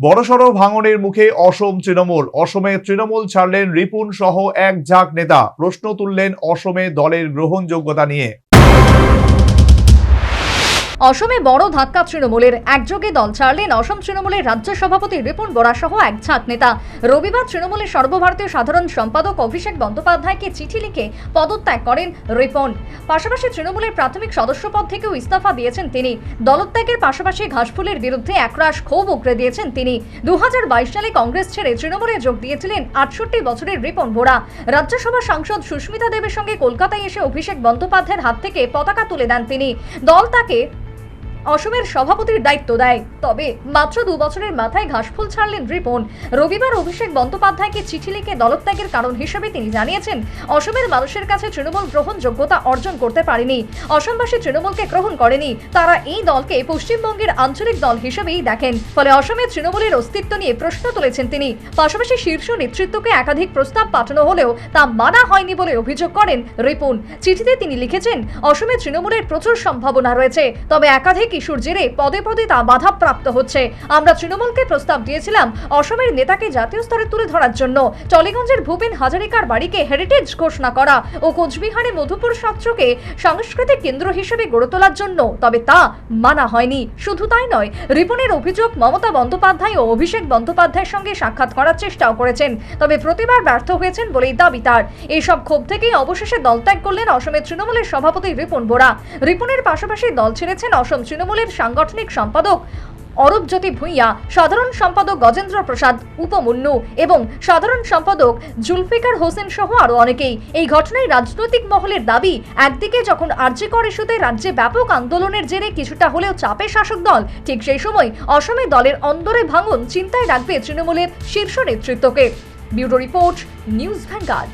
বড়সড় ভাঙনের মুখে অসম তৃণমূল। অসমে তৃণমূল ছাড়লেন রিপুন সহ এক ঝাঁক নেতা। প্রশ্ন তুললেন অসমে দলের গ্রহণযোগ্যতা নিয়ে। অসমে বড় ধাক্কা তৃণমূলের। একযোগে দল ছাড়লেন অসম তৃণমূলের রাজ্য সভাপতি রিপুন বরা সহ এক ঝাঁক নেতা। রবিবার তৃণমূলের সর্বভারতীয় সাধারণ সম্পাদক অভিষেক বন্দ্যোপাধ্যায়কে চিঠি লিখে পদত্যাগ করেন রিপন। পাশাপাশি তৃণমূলের প্রাথমিক সদস্য পদ থেকেও ইস্তফা দিয়েছেন তিনি। দলত্যাগের পাশাপাশি ঘাসফুলের বিরুদ্ধে একরাশ ক্ষোভ উগরে দিয়েছেন তিনি। দু হাজার বাইশ সালে কংগ্রেস ছেড়ে তৃণমূলে যোগ দিয়েছিলেন আটষট্টি বছরের রিপন বোরা। রাজ্যসভা সাংসদ সুস্মিতা দেবের সঙ্গে কলকাতায় এসে অভিষেক বন্দ্যোপাধ্যায়ের হাত থেকে পতাকা তুলে দেন তিনি। দল তাকে অসমের সভাপতির দায়িত্ব দেয়। তবে মাত্র দু বছরের মাথায় ঘাসফুল ছাড়লেন রিপন। রবিবার অভিষেক বন্দ্যোপাধ্যায়কে চিঠি লিখে দলত্যাগের কারণ হিসেবে তিনি জানিয়েছেন, অসমের মানুষের কাছে তৃণমূল গ্রহণযোগ্যতা অর্জন করতে পারেনি। অসমবাসী তৃণমূলকে গ্রহণ করেনি। তারা এই দলকে পশ্চিমবঙ্গের আঞ্চলিক দল হিসেবেই দেখেন। ফলে অসমে তৃণমূলের অস্তিত্ব নিয়ে প্রশ্ন তুলেছেন তিনি। পাশাপাশি শীর্ষ নেতৃত্বকে একাধিক প্রস্তাব পাঠানো হলেও তা মানা হয়নি বলে অভিযোগ করেন রিপুন। চিঠিতে তিনি লিখেছেন, অসমে তৃণমূলের প্রচুর সম্ভাবনা রয়েছে, তবে একাধিক ইস্যুর জেরে পদে পদে তা বাধাপ্রাপ্ত হচ্ছে। আমরা তৃণমূলকে প্রস্তাব দিয়েছিলাম অসমের নেতাকে জাতীয় স্তরে তুলে ধরার জন্য। টলিগঞ্জের ভূপেন হাজারিকার বাড়িকে হেরিটেজ ঘোষণা করা ও কোচবিহারে মধুপুর সত্রকে সাংস্কৃতিক কেন্দ্র হিসেবে গড়ে তোলার জন্য। তবে তা মানা হয়নি। শুধু তাই নয়, রিপনের অভিযোগ মমতা বন্দ্যোপাধ্যায় ও অভিষেক বন্দ্যোপাধ্যায়ের সঙ্গে সাক্ষাৎ করার চেষ্টাও করেছেন। তবে প্রতিবার ব্যর্থ হয়েছেন বলেই দাবি তার। এইসব ক্ষোভ থেকেই অবশেষে দল ত্যাগ করলেন অসমের তৃণমূলের সভাপতি রিপন বোরা রিপনের পাশাপাশি দল ছেড়েছেন অসম তৃণমূলের সাংগঠনিক সম্পাদক অরূপজ্যোতি ভূঁইয়া, সাধারণ সম্পাদক গজেন্দ্র প্রসাদ, উপমন্যু এবং সাধারণ সম্পাদক জুলফিকার হোসেন সহ আরও অনেকেই। এই ঘটনায় রাজনৈতিক মহলের দাবি, একদিকে যখন আর্যিকর ইস্যুতে রাজ্যে ব্যাপক আন্দোলনের জেরে কিছুটা হলেও চাপে শাসক দল, ঠিক সেই সময় অসমে দলের অন্দরে ভাঙন চিন্তায় রাখবে তৃণমূলের শীর্ষ নেতৃত্বকে। Bureau report, news vanguard